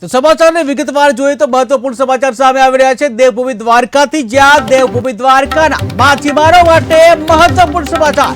તો સમાચારને વિગતવાર જોઈએ તો મહત્વપૂર્ણ સમાચાર સામે આવી રહ્યા છે. દેવભૂમિ દ્વારકાથી જ્યાં દેવભૂમિ દ્વારકાના માછીમારો માટે મહત્વપૂર્ણ સમાચાર.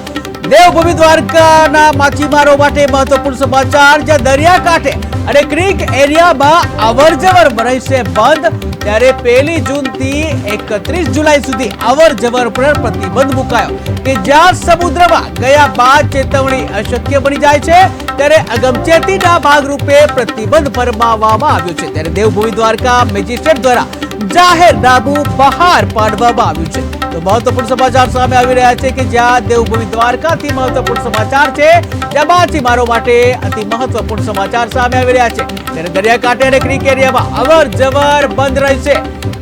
દેવભૂમિ દ્વારકાના માછીમારો માટે મહત્વપૂર્ણ સમાચાર, જ્યાં દરિયાકાંઠે અને ક્રિક એરિયામાં અવરજવર રહેશે બંધ. ત્યારે પહેલી જૂનથી એકત્રીસ જુલાઈ સુધી અવર જવર પર પ્રતિબંધ મુકાયો કે જ્યાં સમુદ્રમાં ગયા બાદ ચેતવણી અશક્ય બની જાય છે. ત્યારે અગમચેતીના ભાગરૂપે પ્રતિબંધ ફરમાવવામાં આવ્યો છે. ત્યારે દેવભૂમિ દ્વારકા મેજિસ્ટ્રેટ દ્વારા જાહેરનામું બહાર પાડવામાં આવ્યું છે. તો મહત્વપૂર્ણ સમાચાર સામે આવી રહ્યા છે કે જ્યાં દેવભૂમિ દ્વારકાથી મહત્વપૂર્ણ સમાચાર છે, ત્યાં માછીમારો માટે અતિ મહત્વપૂર્ણ સમાચાર સામે આવી રહ્યા છે. ત્યારે દરિયાકાંઠે અને ક્રિક એરિયામાં અવર જવર બંધ રહેશે.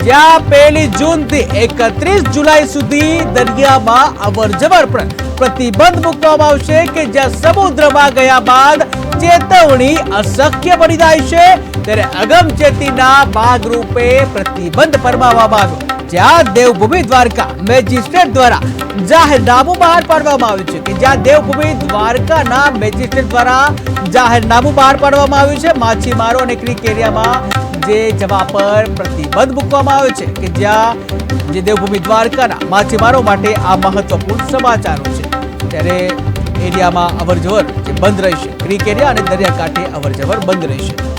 જ્યાં પહેલી જૂનથી એકત્રીસ જુલાઈ સુધી દરિયામાં અવર જવર પણ પ્રતિબંધ મૂકવામાં આવશે કે જ્યાં સમુદ્રમાં ગયા બાદ ચેતવણી અશક્ય બની જાય છે. ત્યારે અગમચેતીના ભાગરૂપે પ્રતિબંધ ફરમાવવામાં આવ્યો. જ્યાં દેવભૂમિ દ્વારકા મેજિસ્ટ્રેટ દ્વારા જાહેરનામું બહાર પાડવામાં આવ્યું છે કે જ્યાં દેવભૂમિ દ્વારકાના મેજિસ્ટ્રેટ દ્વારા જાહેરનામું બહાર પાડવામાં આવ્યું છે. માછીમારો અને ક્રિક એરિયામાં જે જવા પર પ્રતિબંધ મૂકવામાં આવ્યો છે કે જ્યાં જે દેવભૂમિ દ્વારકાના માછીમારો માટે આ મહત્વપૂર્ણ સમાચારો છે. ત્યારે એરિયામાં અવરજવર જે બંધ રહેશે. ક્રિક એરિયા અને દરિયાકાંઠે અવરજવર બંધ રહેશે.